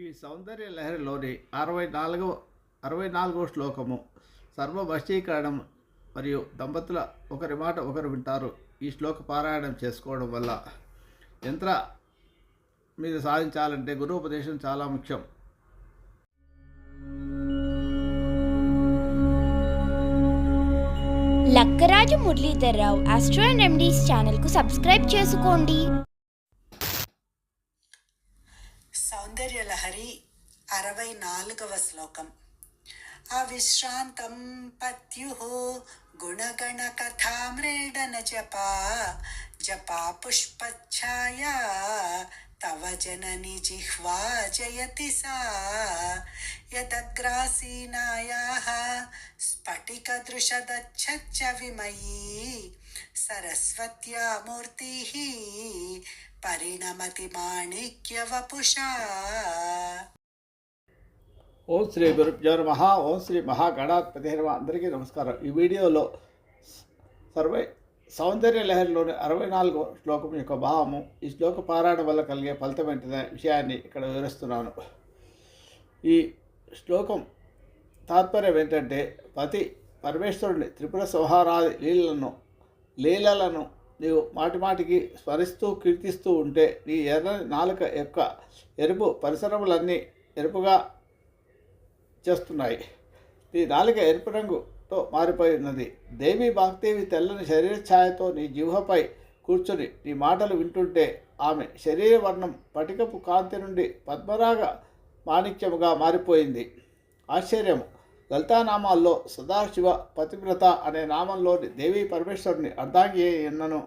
ఈ సౌందర్య లహరిలోని అరవై నాలుగవ అరవై నాలుగవ శ్లోకము సర్వవశీకరణం మరియు దంపతుల ఒకరి మాట ఒకరు వింటారు. ఈ శ్లోక పారాయణం చేసుకోవడం వల్ల యంత్ర మీద సాధించాలంటే గురువుపదేశం చాలా ముఖ్యం. Lakkaraju Muralidhar Rao astro and remedies ఛానల్కు సబ్స్క్రైబ్ చేసుకోండి. సౌందర్యలహరి అరవై నాలుగవ శ్లోకం. అవిశ్రాంతం పత్యు గుణగణ కథామ్రేడన జప జపా పుష్పఛాయ తవ జనని జిహ్వా జయతి సా. యదగ్రాసీనాయాः స్ఫటికదృశదచ్చచ్చ విమయీ సరస్వత్యా మూర్తి పరిణమతి మాణిక్యవపుషా ఓం శ్రీ గురుభ్యో నమ. ఓం శ్రీ మహాగణాధిపతి నమ. అందరికీ నమస్కారం. ఈ వీడియోలో సర్వే సౌందర్య లహరిలోని అరవై నాలుగో శ్లోకం యొక్క భావము ఈ శ్లోక పారాయణ వల్ల కలిగే ఫలితం ఏంటనే విషయాన్ని ఇక్కడ వివరిస్తున్నాను. ఈ శ్లోకం తాత్పర్యం ఏంటంటే పతి పరమేశ్వరుని త్రిపుర సంహారాది లీలలను లీలలను నీవు మాటిమాటికి స్మరిస్తూ కీర్తిస్తూ ఉంటే నీ ఎర్రని నాలుక యొక్క ఎరుపు పరిసరములన్నీ ఎరుపుగా చేస్తున్నాయి. నీ నాలుక ఎరుపు రంగుతో మారిపోయినది. దేవి భక్తేవి తెల్లని శరీర ఛాయతో నీ జీవపై కూర్చొని నీ మాటలు వింటుంటే ఆమె శరీర వర్ణం పటికపు కాంతి నుండి పద్మరాగ మాణిక్యముగా మారిపోయింది. ఆశ్చర్యము! లలితానామాల్లో సదాశివ పతివ్రత అనే నామంలోని దేవి పరమేశ్వరుని అర్ధాంగి ఎన్నను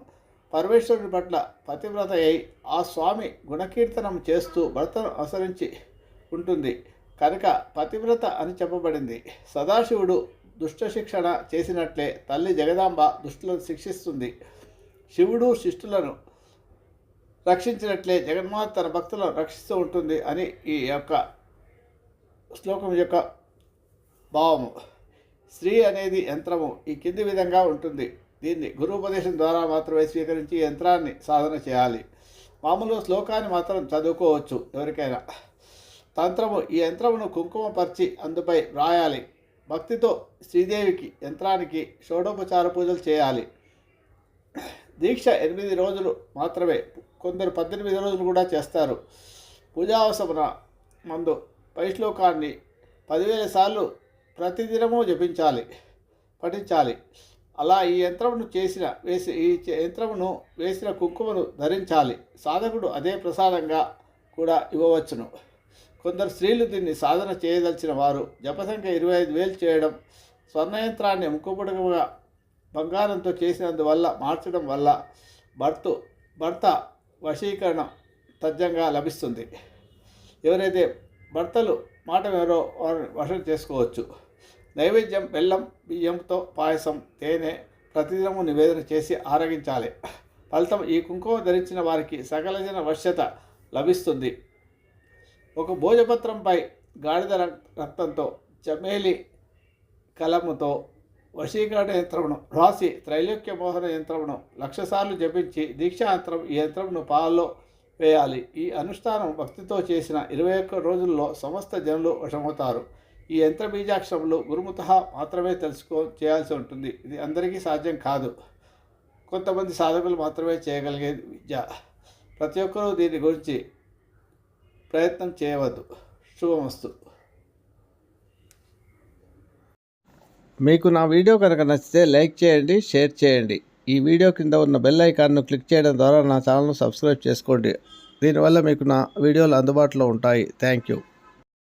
పరమేశ్వరుని పట్ల పతివ్రత అయి ఆ స్వామి గుణకీర్తనం చేస్తూ భర్తను అనుసరించి ఉంటుంది. కనుక పతివ్రత అని చెప్పబడింది. సదాశివుడు దుష్ట శిక్షణ చేసినట్లే తల్లి జగదాంబ దుష్టులను శిక్షిస్తుంది. శివుడు శిష్టులను రక్షించినట్లే జగన్మాత తన భక్తులను రక్షిస్తూ ఉంటుంది అని ఈ యొక్క శ్లోకం యొక్క భావము. స్త్రీ అనేది యంత్రము. ఈ కింది విధంగా ఉంటుంది. దీన్ని గురుపదేశం ద్వారా మాత్రమే స్వీకరించి యంత్రాన్ని సాధన చేయాలి. మామూలు శ్లోకాన్ని మాత్రం చదువుకోవచ్చు ఎవరికైనా. తంత్రము ఈ యంత్రమును కుంకుమ పరిచి అందుపై వ్రాయాలి. భక్తితో శ్రీదేవికి యంత్రానికి షోడోపచార పూజలు చేయాలి. దీక్ష ఎనిమిది రోజులు మాత్రమే. కొందరు పద్దెనిమిది రోజులు కూడా చేస్తారు. పూజావసమున మందు పై శ్లోకాన్ని పదివేల సార్లు ప్రతిదినము జపించాలి పఠించాలి. అలా ఈ యంత్రమును చేసిన వేసి ఈ యంత్రమును వేసిన కుంకుమను ధరించాలి. సాధకుడు అదే ప్రసాదంగా కూడా ఇవ్వవచ్చును. కొందరు స్త్రీలు దీన్ని సాధన చేయదలిచిన వారు జపసంఖ్య ఇరవై ఐదు వేలు చేయడం స్వర్ణయంత్రాన్ని ముక్కుపుడకముగా బంగారంతో చేసినందువల్ల మార్చడం వల్ల భర్త భర్త వశీకరణం తజ్జంగా లభిస్తుంది. ఎవరైతే భర్తలు మాట ఎవరో వారిని వశం చేసుకోవచ్చు. నైవేద్యం బెల్లం బియ్యంతో పాయసం తేనె ప్రతిదినము నివేదన చేసి ఆరగించాలి. ఫలితం ఈ కుంకుమ ధరించిన వారికి సకలజన వశ్యత లభిస్తుంది. ఒక భోజపత్రంపై గాడిద రక్తంతో చమేలి కలముతో వశీకరణ యంత్రమును రాసి త్రైలోక్య మోహన యంత్రమును లక్షసార్లు జపించి దీక్షా యంత్రం ఈ యంత్రమును పాలలో వేయాలి. ఈ అనుష్ఠానం భక్తితో చేసిన ఇరవై ఒక్క రోజుల్లో సమస్త జనులు వశమవుతారు. ఈ యంత్ర బీజాక్షరములు గురుముత మాత్రమే తెలుసుకో చేయాల్సి ఉంటుంది. ఇది అందరికీ సాధ్యం కాదు. కొంతమంది సాధకులు మాత్రమే చేయగలిగే విద్య. ప్రతి ఒక్కరూ దీని గురించి ప్రయత్నం చేయవద్దు. శుభమస్తు. మీకు నా వీడియో కనుక నచ్చితే లైక్ చేయండి షేర్ చేయండి. ఈ వీడియో కింద ఉన్న బెల్ ఐకాన్ను క్లిక్ చేయడం ద్వారా నా ఛానల్ను సబ్స్క్రైబ్ చేసుకోండి. దీనివల్ల మీకు నా వీడియోలు అందుబాటులో ఉంటాయి. Thank you.